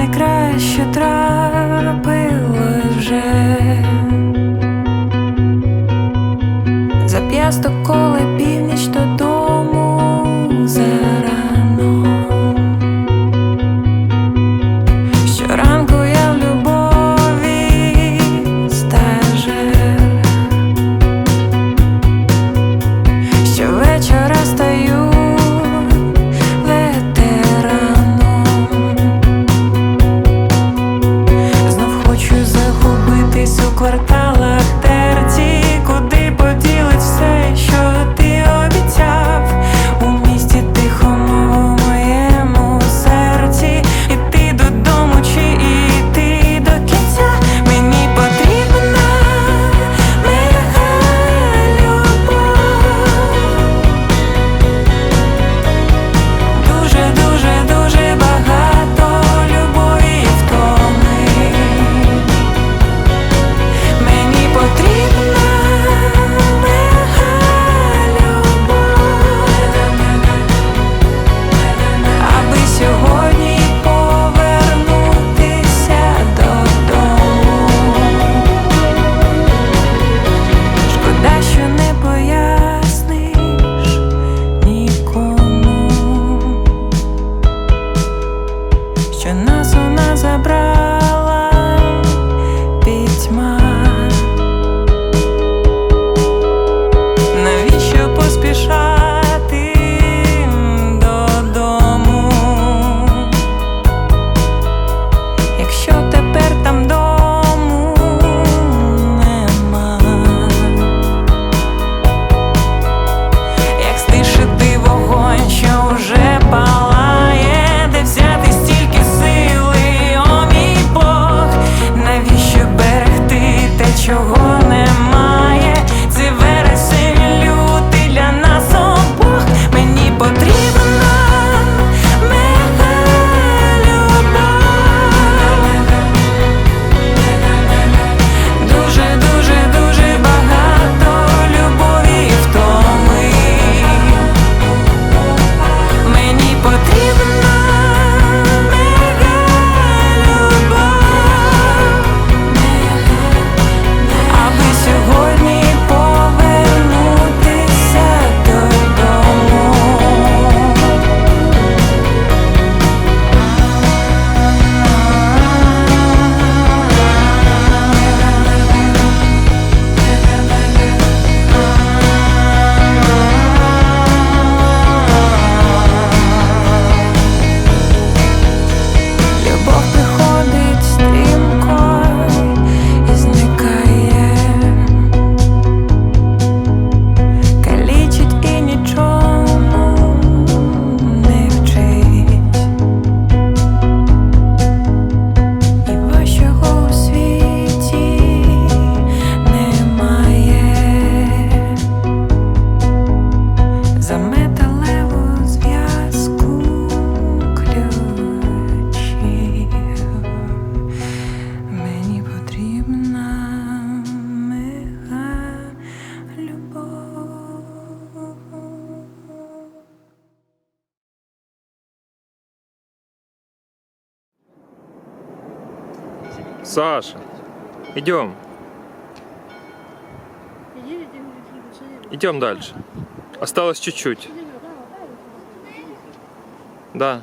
найкраще трапилось вже. Зап'ясток, коли північ додому що нас вона забрала. Саша, идем. Идем дальше. Осталось чуть-чуть. Да.